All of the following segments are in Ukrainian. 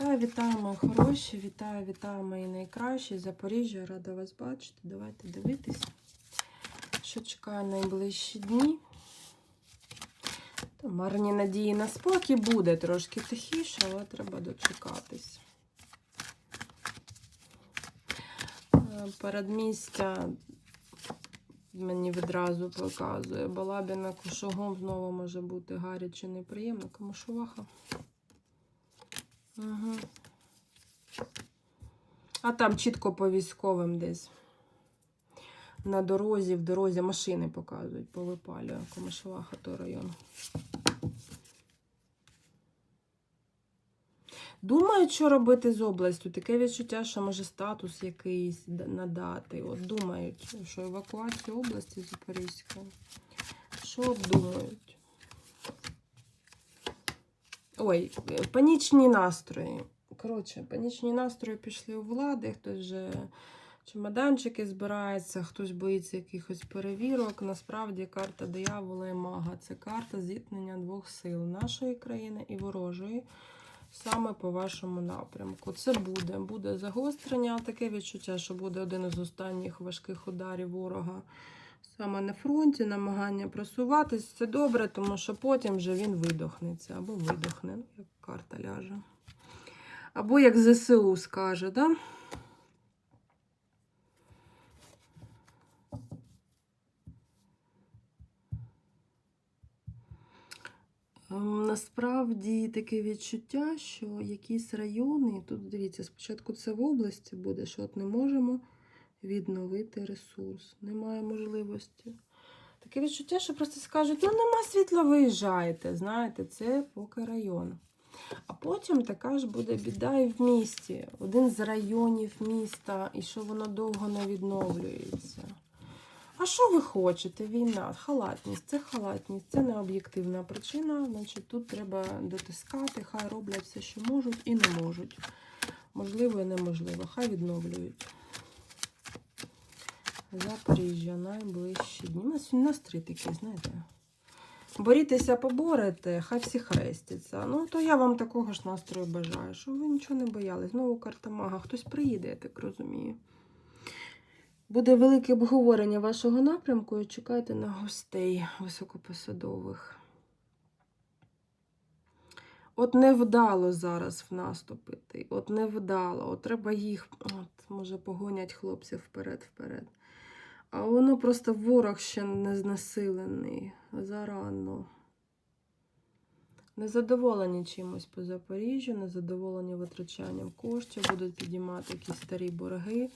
Вітаю, вітаю, мої хороші, вітаю, вітаю, мої найкращі. Запоріжжя, рада вас бачити. Давайте дивитись, що чекає найближчі дні. Та марні надії на спокій буде трошки тихіше, але треба дочекатись. Е, Передмістя мені відразу показує. Балабіна кушогом знову може бути гаряче неприємно. Камушуваха. Угу. А там чітко по військовим десь. На дорозі, в дорозі машини показують, повипалює Комишуваха, то район. Думають, що робити з областю. Таке відчуття, що може статус якийсь надати. От думають, що евакуацію області Запорізької. Що обдумують? Ой, панічні настрої. Коротше, панічні настрої пішли у влади, хтось вже чемоданчики збирається, хтось боїться якихось перевірок. Насправді карта диявола і мага це карта зіткнення двох сил нашої країни і ворожої. Саме по вашому напрямку. Це буде. Буде загострення, таке відчуття, що буде один із останніх важких ударів ворога саме на фронті, намагання просуватись. Це добре, тому що потім вже він видохнеться або видохне, ну, як карта ляже. Або як ЗСУ скаже, да? Ем, Насправді таке відчуття, що якісь райони, тут дивіться, спочатку це в області буде, що от не можемо відновити ресурс, немає можливості. Таке відчуття, що просто скажуть, ну нема світла, виїжджайте. Знаєте, це поки район. А потім така ж буде біда і в місті. Один з районів міста, і що воно довго не відновлюється. А що ви хочете? Війна, халатність, це халатність, це не об'єктивна причина. Значить, тут треба дотискати, хай роблять все, що можуть і не можуть. Можливо і неможливо. Хай відновлюють. Запоріжжя найближчі дні. У нас сьогодні настрій такий, знаєте. Борітеся, поборете, хай всі хрестяться. Ну, то я вам такого ж настрою бажаю, щоб ви нічого не боялись. Знову карта мага. Хтось приїде, я так розумію. Буде велике обговорення вашого напрямку і чекайте на гостей високопосадових. От не вдало зараз в наступ іти. От не вдало. От треба їх, от, може, погонять хлопців вперед-вперед. А воно просто ворог ще не знесилений. Зарано. Незадоволені чимось по Запоріжжю, незадоволені витрачанням коштів, будуть підіймати якісь старі борги,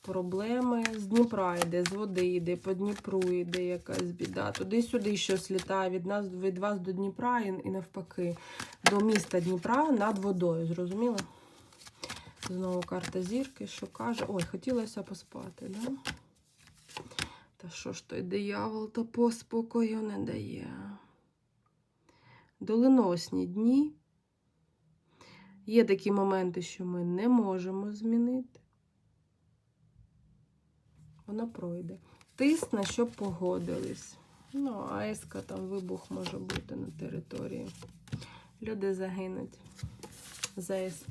проблеми. З Дніпра йде, з води йде, по Дніпру йде якась біда. Туди-сюди щось літає від нас, від вас до Дніпра і, і навпаки, до міста Дніпра над водою. Зрозуміло? Знову карта зірки, що каже. Ой, хотілося поспати, да? Та що ж той диявол то поспокою не дає. Доленосні дні. Є такі моменти, що ми не можемо змінити. Воно пройде. Тисне, щоб погодились. Ну, аеска там вибух може бути на території. Люди загинуть. ЗАЕС.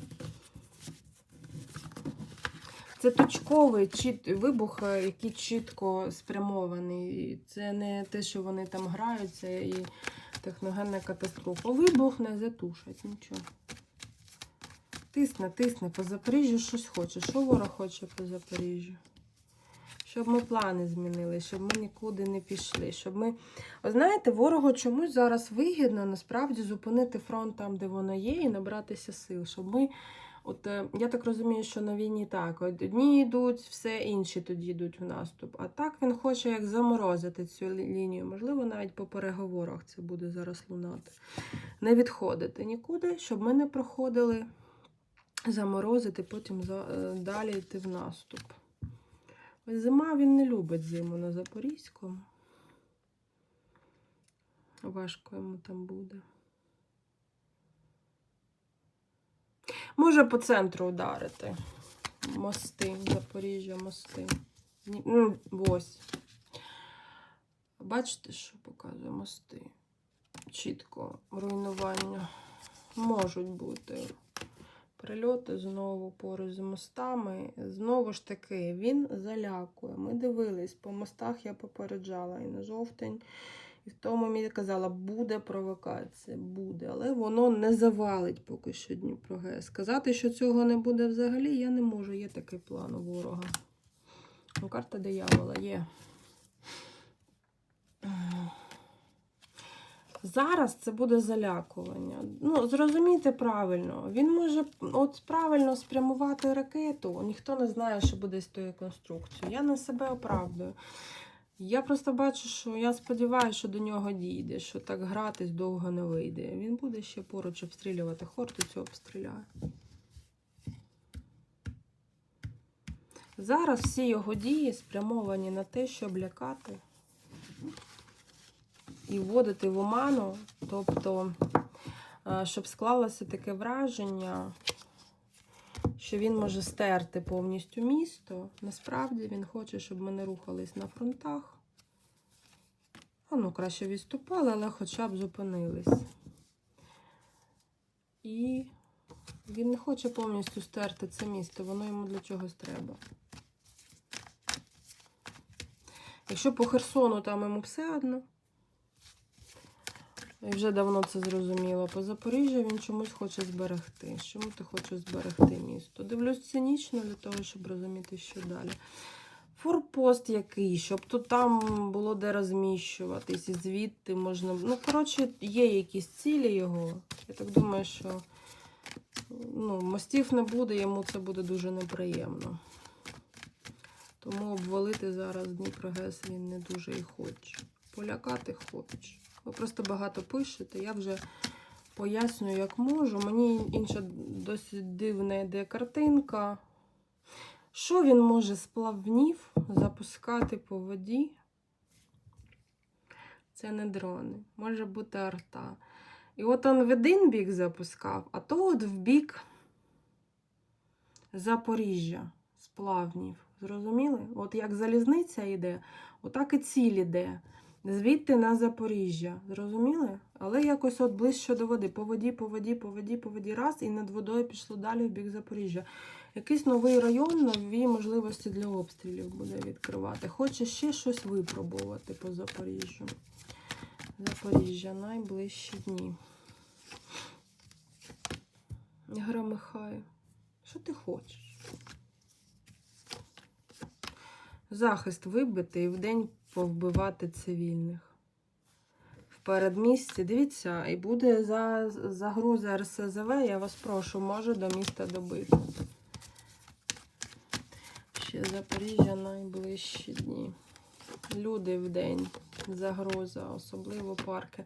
Це точковий чіт... вибух, е, який чітко спрямований. Це не те, що вони там граються і техногенна катастрофа. Вибух не затушать нічого. Тисне, тисне по Запоріжжю щось хоче. Що ворог хоче по Запоріжжю? Щоб ми плани змінили, щоб ми нікуди не пішли. Щоб ми. От знаєте, ворогу чомусь зараз вигідно насправді зупинити фронт там, де воно є, і набратися сил. Щоб ми. От е, я так розумію, що на війні так. Одні йдуть, все інші тоді йдуть в наступ. А так він хоче як заморозити цю лінію. Можливо, навіть по переговорах це буде зараз лунати. Не відходити нікуди, щоб ми не проходили, заморозити, потім е, далі йти в наступ. Ось зима він не любить зиму на Запорізькому. Важко йому там буде. Може по центру ударити. Мости, Запоріжжя, мости. Ну, ось. Бачите, що показує мости? Чітко руйнування можуть бути. Прильоти знову поруч з мостами. Знову ж таки, він залякує. Ми дивились, по мостах я попереджала і на жовтень, і в тому мені казала, буде провокація, буде, але воно не завалить поки що Дніпро ГЕС. Сказати, що цього не буде взагалі, я не можу. Є такий план у ворога. Ну, карта диявола є. Зараз це буде залякування. Ну, зрозумійте правильно, він може от правильно спрямувати ракету. Ніхто не знає, що буде з тою конструкцією. Я на себе оправдую. Я просто бачу, що я сподіваюся, що до нього дійде, що так гратись довго не вийде. Він буде ще поруч обстрілювати. Хортицю обстріляє. Зараз всі його дії спрямовані на те, щоб лякати і вводити в оману, тобто, е, щоб склалося таке враження, що він може стерти повністю місто. Насправді він хоче, щоб ми не рухались на фронтах. А ну, краще відступали, але хоча б зупинились. І він не хоче повністю стерти це місто, воно йому для чогось треба. Якщо по Херсону там йому все одно, і вже давно це зрозуміло. По Запоріжжю він чомусь хоче зберегти. Чому ти хочеш зберегти місто? Дивлюсь цинічно для того, щоб розуміти, що далі. Форпост який, щоб тут там було де розміщуватись, і звідти можна. Ну, коротше, є якісь цілі його. Я так думаю, що ну, мостів не буде, йому це буде дуже неприємно. Тому обвалити зараз Дніпрогес він не дуже і хоче. Полякати хоче. Ви просто багато пишете, я вже пояснюю, як можу. Мені інша досить дивна йде картинка. Що він може з плавнів запускати по воді? Це не дрони, може бути арта. І от він в один бік запускав, а то от в бік Запоріжжя з плавнів. Зрозуміли? От як залізниця йде, отак і ціль іде. Звідти на Запоріжжя. Зрозуміли? Але якось от ближче до води. По воді, по воді, по воді, по воді. Раз, і над водою пішло далі в бік Запоріжжя. Якийсь новий район, нові можливості для обстрілів буде відкривати. Хоче ще щось випробувати по Запоріжжю. Запоріжжя найближчі дні. Громихаю. Що ти хочеш? Захист вибити і вдень повбивати цивільних. В передмісті, дивіться, і буде за, загроза РСЗВ, я вас прошу, може до міста добити. Ще Запоріжжя найближчі дні. Люди в день, загроза, особливо парки.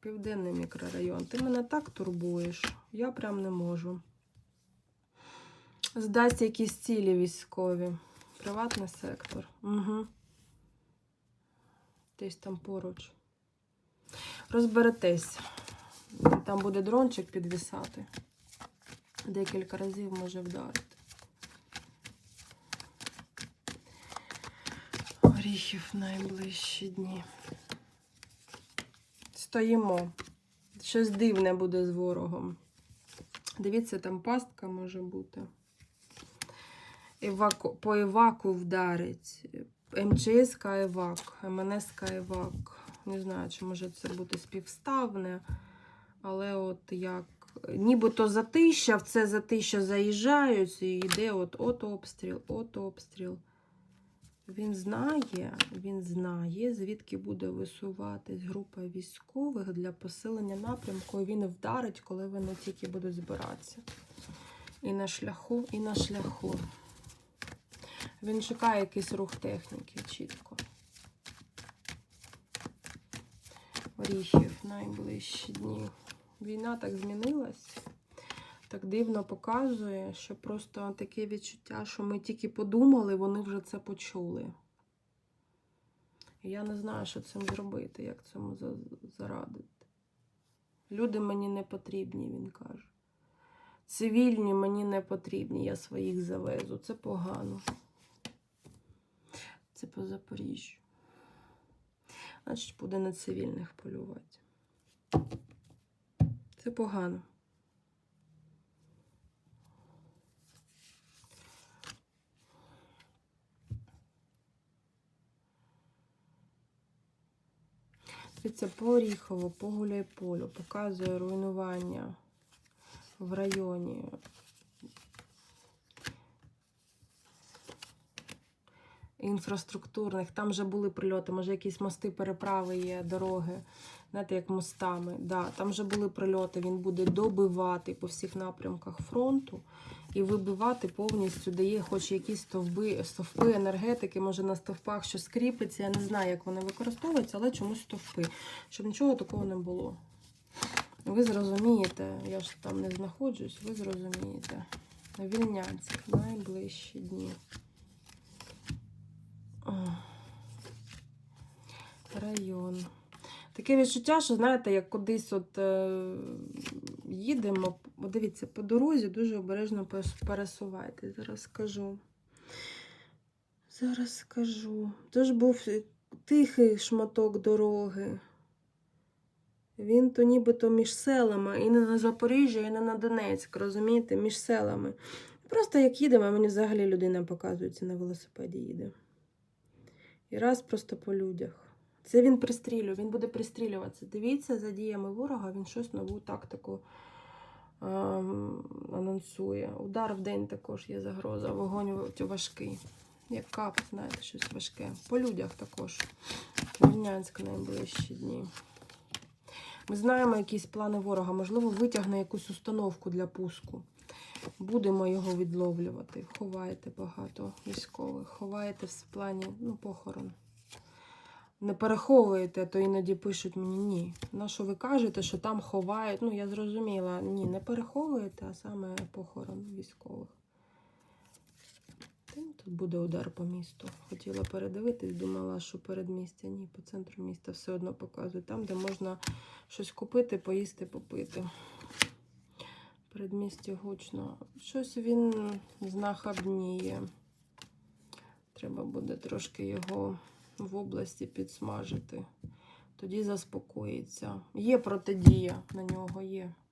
Південний мікрорайон. Ти мене так турбуєш, я прям не можу. Здасть якісь цілі військові. Приватний сектор. Угу. Десь там поруч. Розберетесь. Там буде дрончик підвісати. Декілька разів може вдарити. Оріхів найближчі дні. Стоїмо. Щось дивне буде з ворогом. Дивіться, там пастка може бути. Еваку... По еваку вдарить. МЧС евак, МНС евак. Не знаю, чи може це бути співставне, але от як. Нібито затища, в це затища заїжджають і йде от от обстріл, от обстріл. Він знає, він знає, звідки буде висуватись група військових для посилення напрямку, і він вдарить, коли вони тільки будуть збиратися. І на шляху, і на шляху. Він шукає якийсь рух техніки чітко. Оріхів найближчі дні. Війна так змінилась, так дивно показує, що просто таке відчуття, що ми тільки подумали, вони вже це почули. І я не знаю, що цим зробити, як цьому зарадити. Люди мені не потрібні, він каже. Цивільні мені не потрібні, я своїх завезу. Це погано це по Запоріжжю. Значить, буде на цивільних полювати. Це погано. Це Поріхово, по Гуляйполю, показує руйнування в районі Інфраструктурних, там вже були прильоти, може якісь мости, переправи є, дороги, знаєте, як мостами. Да, там вже були прильоти, він буде добивати по всіх напрямках фронту і вибивати повністю, дає хоч якісь стовби, стовпи енергетики, може на стовпах щось кріпиться. Я не знаю, як вони використовуються, але чомусь стовпи, щоб нічого такого не було. Ви зрозумієте, я ж там не знаходжусь, ви зрозумієте. Вільнянськ, найближчі дні. Район. Таке відчуття, що, знаєте, як кудись от е, їдемо, дивіться, по дорозі дуже обережно пересувайтесь. Зараз скажу. Зараз скажу. Тож був тихий шматок дороги. Він то нібито між селами, і не на Запоріжжя, і не на Донецьк, розумієте, між селами. Просто як їдемо, мені взагалі людина показується на велосипеді їде. І раз просто по людях. Це він пристрілює, він буде пристрілюватися. Дивіться за діями ворога, він щось нову тактику ем, анонсує. Удар в день також є загроза. Вогонь важкий. Як кап, знаєте, щось важке. По людях також. Вільнянськ найближчі дні. Ми знаємо якісь плани ворога. Можливо, витягне якусь установку для пуску. Будемо його відловлювати. Ховаєте багато військових. Ховаєте в плані ну, похорон. Не переховуєте, то іноді пишуть мені ні. На що ви кажете, що там ховають? Ну, я зрозуміла, ні, не переховуєте, а саме похорон військових. Тут буде удар по місту. Хотіла передивитись, думала, що передмістя ні, по центру міста все одно показує. Там, де можна щось купити, поїсти, попити. Передмістя гучно. Щось він знахабніє. Треба буде трошки його в області підсмажити. Тоді заспокоїться. Є протидія на нього, є.